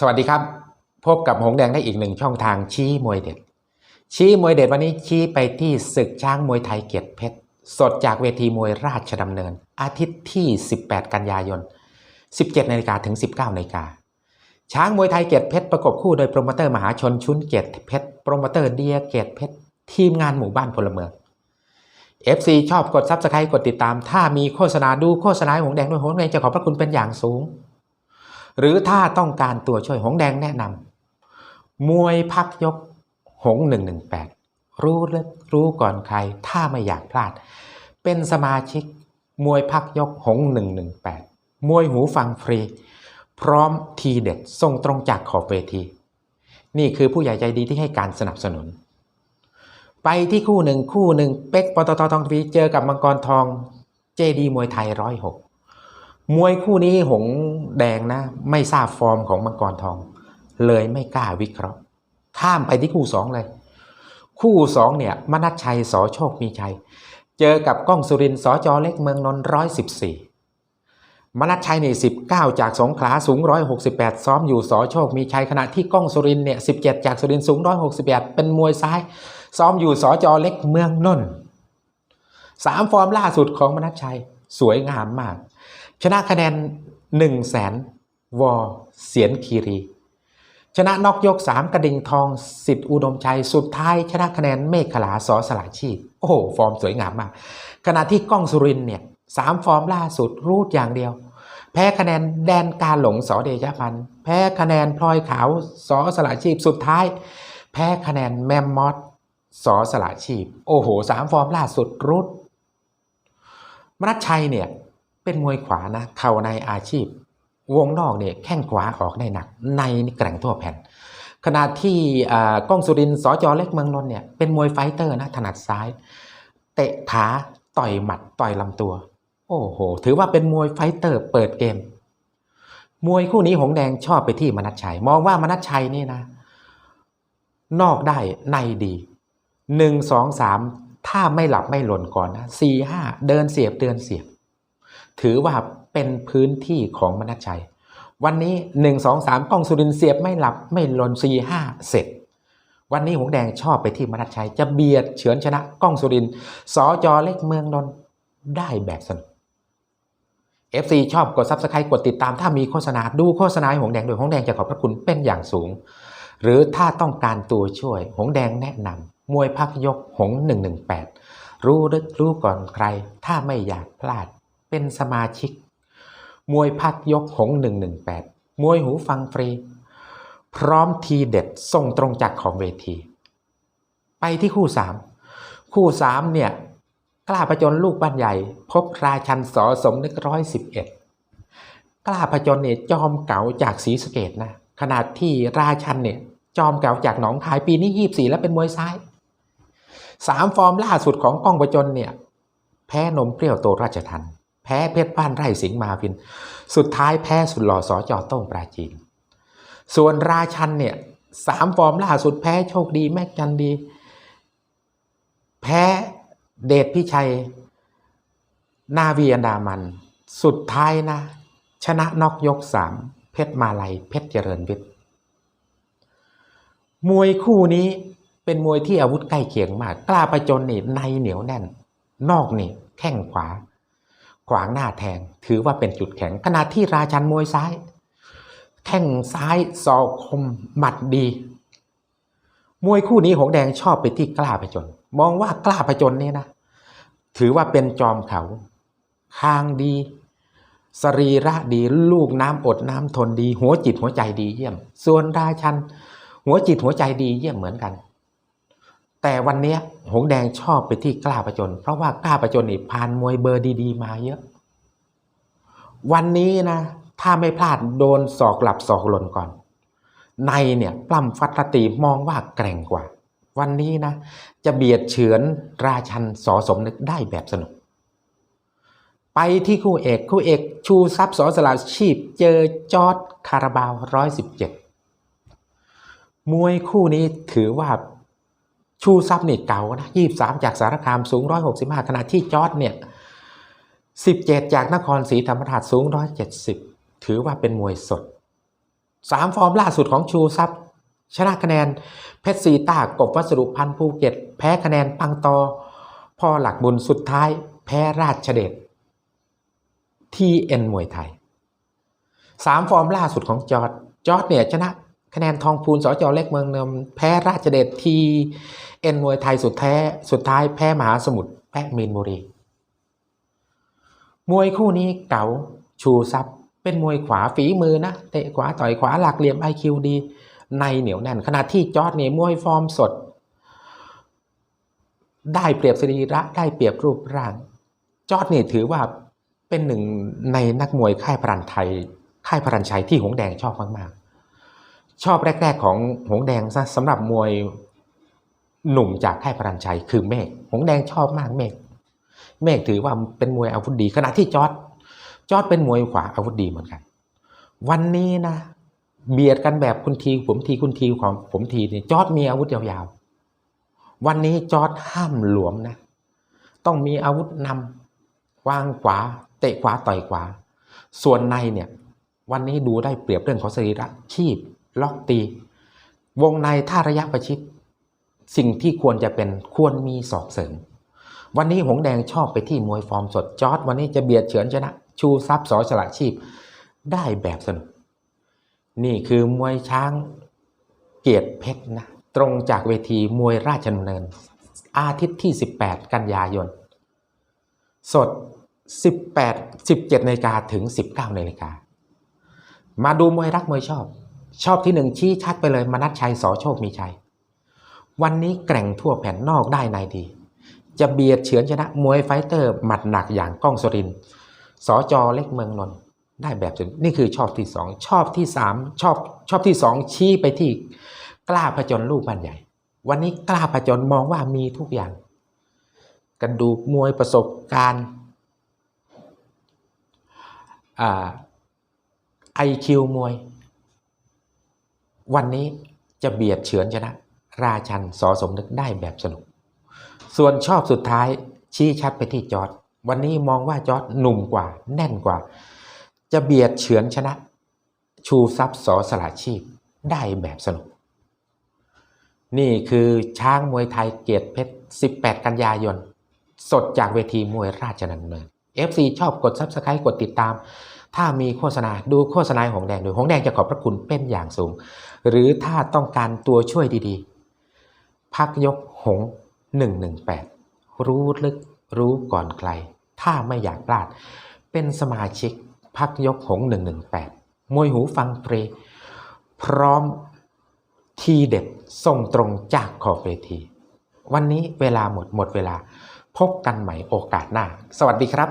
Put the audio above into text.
สวัสดีครับ พบกับหงแดงได้อีกหนึ่งช่องทางชี้มวยเด็ด ชี้มวยเด็ดวันนี้ชี้ไปที่ศึกช้างมวยไทยเกียรติเพชร สดจากเวทีมวยราชดำเนิน อาทิตย์ที่ 18 กันยายน 17นาฬิกาถึง 19นาฬิกาช้างมวยไทยเกียรติเพชรประกบคู่โดยโปรโมเตอร์มหาชนชุนเกียรติเพชรโปรโมเตอร์เดียเกียรติเพชรทีมงานหมู่บ้านพลเมือง FC ชอบกดซับสไครต์กดติดตาม ถ้ามีโฆษณาดูโฆษณาห้หงแดงด้วยหงแดงจะขอบพระคุณเป็นอย่างสูง หรือถ้าต้องการตัวช่วยหงแดงแนะนำมวยพักยกหง 118 รู้ลึกรู้ก่อนใคร ถ้าไม่อยากพลาด เป็นสมาชิก มวยพักยกหง 118 มวยหูฟังฟรี พร้อมทีเด็ดส่งตรงจากขอบเวที นี่คือผู้ใหญ่ใจดีที่ให้การสนับสนุน ไปที่คู่หนึ่งคู่หนึ่งเป็กปตททองทีเจอกับมังกรทองเจดีมวยไทยร้อยหก มวยคู่นี้หงแดงนะ ไม่ทราบฟอร์มของมังกรทอง เลยไม่กล้าวิเคราะห์ ข้ามไปที่คู่สองเลย คู่สองเนี่ยมนัชชัยสอโชคมีชัย เจอกับก้องสุรินสอจอเล็กเมืองนนท์ร้อยสิบสี่มนัชชัยเนี่ยสิบเก้าจากสงขลาสูงร้อยหกสิบแปดซ้อมอยู่สอโชคมีชัยขณะที่ก้องสุรินเนี่ยสิบเจ็ดจากสุรินสูงร้อยหกสิบแปดเป็นมวยซ้าย ซ้อมอยู่สอจอเล็กเมืองนนท์สามฟอร์มล่าสุดของมนัชชัยสวยงามมาก ชนะคะแนน1 0 0 0 0แสนวอเสียนคีรี ชนะนอกยก 3 กระดิ่งทองสิทธิอุดมชัย สุดท้ายชนะคะแนนเมฆขลาสอสลาชีพ โอ้โห ฟอร์มสวยงามมาก ขณะที่ก้องสุรินเนี่ยสามฟอร์มล่าสุดรูดอย่างเดียว แพ้คะแนนแดนการหลงสอเดชพันธ์แพ้คะแนนพลอยขาวสอสลาชีพสุดท้าย แพ้คะแนนแมมมอสสอสลาชีพ โอ้โหสามฟอร์มล่าสุดรุดมนัชชัยเนี่ย เป็นมวยขวานะ เข่าในอาชีพ วงนอกเนี่ยแข้งขวาออกได้หนัก ในนี่แกร่งทั่วแผ่น ขณะที่อ่าก้องสุรินทร์สจเล็กเมืองนนท์เนี่ยเป็นมวยไฟเตอร์นะถนัดซ้าย เตะขาต่อยหมัดต่อยลำตัว โอ้โห ถือว่าเป็นมวยไฟเตอร์เปิดเกม มวยคู่นี้หงแดงชอบไปที่มนัชชัย มองว่ามนัชชัยนี่นะ นอกได้ในดีหนึ่งสองสามถ้าไม่หลับไม่หล่นก่อนนะสี่ห้าเดินเสียบเดินเสียบ ถือว่าเป็นพื้นที่ของมนัชชัย วันนี้หนึ่งสองสามกล้องสุรินเสียบไม่หลับไม่หล่นสี่ห้าเสร็จ วันนี้หงแดงชอบไปที่มนัชชัย จะเบียดเฉือนชนะกล้องสุรินสอจอเล็กเมืองนนได้แบบสนุก FC ชอบกด Subscribe กดติดตามถ้ามีโฆษณาดูโฆษณาห้หงแดงโดยหงแดงจะขอบพระคุณเป็นอย่างสูง หรือถ้าต้องการตัวช่วย หงแดงแนะนำมวยพักยกหง 118 รู้ลึกรู้ก่อนใคร ถ้าไม่อยากพลาด เป็นสมาชิก มวยพักยกหง 118 มวยหูฟังฟรี พร้อมทีเด็ดส่งตรงจากของเวที ไปที่คู่ 3 คู่ 3 เนี่ย กล้าประจนลูกบ้านใหญ่ พบราชันสอสมนึกร้อยสิบเอ็ดกล้าประจนเนี่ยจอมเก๋าจากศรีสเกดนะขนาดที่ราชันเนี่ยจอมเก๋าจากหนองคายปีนี้ยี่สี่แล้วเป็นมวยซ้ายสามฟอร์มล่าสุดของก้องประจนเนี่ย แพ้นมเปรี้ยวโตราชทัน แพ้เพชรบ้านไร่สิงห์มาวิน สุดท้ายแพ้สุดหล่อสอจอต้งปราจีน ส่วนราชันเนี่ยสามฟอร์มล่าสุดแพ้โชคดีแม็กจันดี แพ้เดชพิชัย นาวีอันดามัน สุดท้ายนะ ชนะนอกยกสามเพชรมาลัยเพชรเจริญวิทย์มวยคู่นี้เป็นมวยที่อาวุธใกล้เคียงมาก กล้าประจนนี่ในเหนียวแน่น นอกนี่แข้งขวา ขวางหน้าแทง ถือว่าเป็นจุดแข็ง ขณะที่ราชันมวยซ้าย แข้งซ้ายศอกคมหมัดดี มวยคู่นี้หงแดงชอบไปที่กล้าประจนมองว่ากล้าประจนเนี่ยนะถือว่าเป็นจอมเขาคางดี สรีระดีลูกน้ำอดน้ำทนดี หัวจิตหัวใจดีเยี่ยม ส่วนราชัน หัวจิตหัวใจดีเยี่ยมเหมือนกัน แต่วันนี้หงแดงชอบไปที่กล้าประจน เพราะว่ากล้าประจนนี่ผ่านมวยเบอร์ดี ๆ มาเยอะ วันนี้นะ ถ้าไม่พลาดโดนศอกหลับศอกหล่นก่อน ในเนี่ยปล้ำฟัดตีมองว่าแกร่งกว่า วันนี้นะ จะเบียดเฉือนราชันสอสมนึกได้แบบสนุก ไปที่คู่เอกคู่เอก ชูทรัพย์สอสลาชีพ เจอจอดคาราบาวร้อยสิบเจ็ดมวยคู่นี้ถือว่า ชูทรัพย์นี่เก่านะยี่สามจากสารคามสูงร้อยหกสิบห้าขณะที่จอร์ดเนี่ยสิบเจ็ดจากนครศรีธรรมราชสูงร้อยเจ็ดสิบถือว่าเป็นมวยสดสามฟอร์มล่าสุดของชูซับชนะคะแนนเพชรซีตากบวัสดุพันธ์ภูเก็ต แพ้คะแนนปังตอพ่อหลักบุญสุดท้าย แพ้ราชเดชที่เอ็นมวยไทยสามฟอร์มล่าสุดของจอร์ดจอร์ดเนี่ยชนะ คะแนนทองพูนสจเล็กเมืองเนิมแพ้ราชเดชทีเอ็นมวยไทยสุดแท้สุดท้ายแพ้มหาสมุทรแพ้มีนบุรี มวยคู่นี้เก๋าชูซับเป็นมวยขวาฝีมือนะเตะขวาต่อยขวาหลักเหลี่ยมไอคิวดี ในเหนียวแน่นขณะที่จอร์ดเนี่ยมวยฟอร์มสด ได้เปรียบสรีระได้เปรียบรูปร่าง จอร์ดนี่ถือว่าเป็นหนึ่งในนักมวยค่ายพรันไทยค่ายพรันชัยที่หงแดงชอบมากๆ ชอบแรก ๆ ของหงแดงซะสำหรับมวยหนุ่มจากค่ายพรันชัยคือเมฆหงแดงชอบมากเมฆเมฆถือว่าเป็นมวยอาวุธดีขณะที่จอร์ดจอร์ดเป็นมวยขวาอาวุธดีเหมือนกัน วันนี้นะเบียดกันแบบคุณทีผมทีคุณทีของผมทีเนี่ยจอร์ดมีอาวุธยาวๆ วันนี้จอร์ดห้ามหลวมนะ ต้องมีอาวุธนำวางขวา เตะขวาต่อยขวา ส่วนในเนี่ย วันนี้ดูได้เปรียบเรื่องของสรีระคีบ ล็อกตี วงในถ้าระยะประชิดสิ่งที่ควรจะเป็นควรมีศอกเสริม วันนี้หงแดงชอบไปที่มวยฟอร์มสดจอร์ดวันนี้จะเบียดเฉือนชนะ ชูทรัพย์สอฉลาชีพ ได้แบบสนุก นี่คือมวยช้างเกียรติเพชรนะตรงจากเวทีมวยราชดำเนิน อาทิตย์ที่ 18 กันยายน สด 18 17นาฬิกาถึง 19นาฬิกามาดูมวยรักมวยชอบ ชอบที่หนึ่งชี้ชัดไปเลยมนัดชัยสอโชคมีชัย วันนี้แกร่งทั่วแผ่นนอกได้ในดี จะเบียดเฉือนชนะมวยไฟเตอร์หมัดหนักอย่างก้องสรินสอจอเล็กเมืองนนท์ได้แบบสุดนี่คือชอบที่สองชอบที่สามชอบชอบที่สองชี้ไปที่กล้าผจญลูกบ้านใหญ่ วันนี้กล้าผจญมองว่ามีทุกอย่าง กระดูกมวยประสบการณ์ไอคิวมวย วันนี้จะเบียดเฉือนชนะ ราชันสอสมนึกได้แบบสนุก ส่วนชอบสุดท้ายชี้ชัดไปที่จอร์ดวันนี้มองว่าจอร์ดหนุ่มกว่าแน่นกว่า จะเบียดเฉือนชนะ ชูทรัพย์สอสละชีพได้แบบสนุก นี่คือช้างมวยไทยเกียรติเพชร 18 กันยายน สดจากเวทีมวยราชดำเนิน FC ชอบกด Subscribe กดติดตาม ถ้ามีโฆษณาดูโฆษณาของแดงโดยของแดงจะขอบพระคุณเป็นอย่างสูง หรือถ้าต้องการตัวช่วยดีๆ พักยกหง 118 รู้ลึกรู้ก่อนใครถ้าไม่อยากพลาด เป็นสมาชิกพักยกหง 118 มวยหูฟังเพลงพร้อมทีเด็ดส่งตรงจากขอบเวที วันนี้เวลาหมดหมดเวลา พบกันใหม่โอกาสหน้า สวัสดีครับ